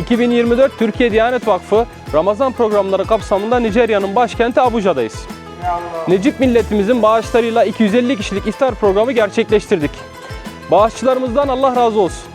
2024 Türkiye Diyanet Vakfı Ramazan programları kapsamında Nijerya'nın başkenti Abuja'dayız. Necip milletimizin bağışlarıyla 250 kişilik iftar programı gerçekleştirdik. Bağışçılarımızdan Allah razı olsun.